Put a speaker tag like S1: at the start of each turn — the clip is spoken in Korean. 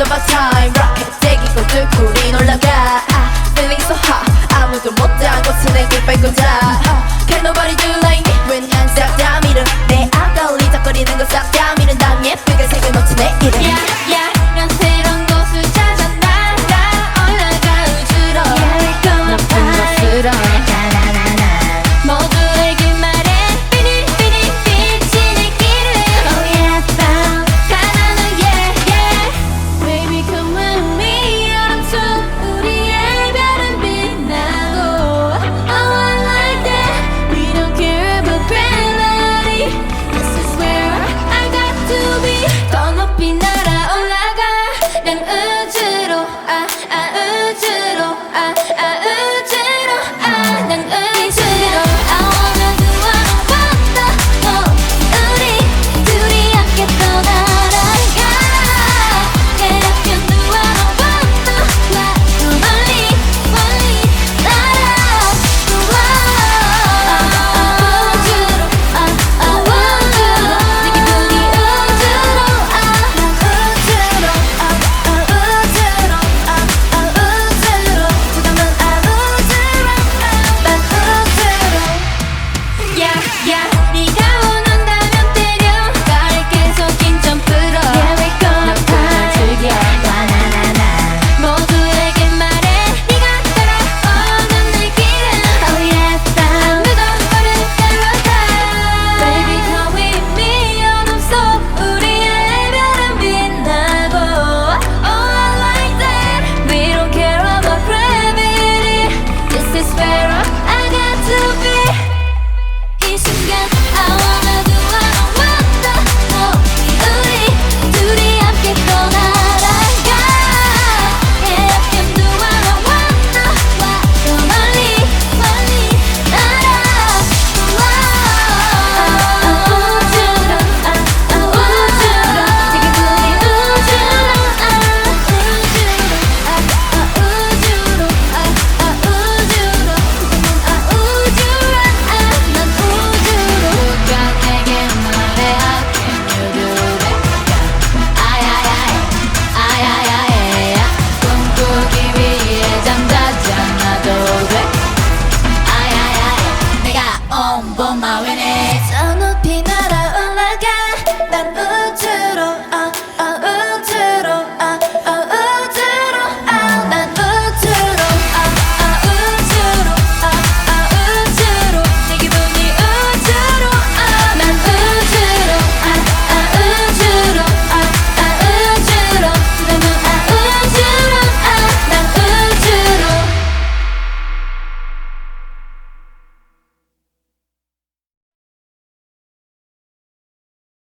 S1: It's about time Rocket 땡기고 들풀이 올라가 Feeling so hot 아무도 못하고 스냅을 밟고 자 Can nobody do like me When 난 싹다 밀어 내 아까 울리적거리는 거싹다 밀은 다음 예쁘게 새겨놓지 내 이름 yeah.
S2: blowing it.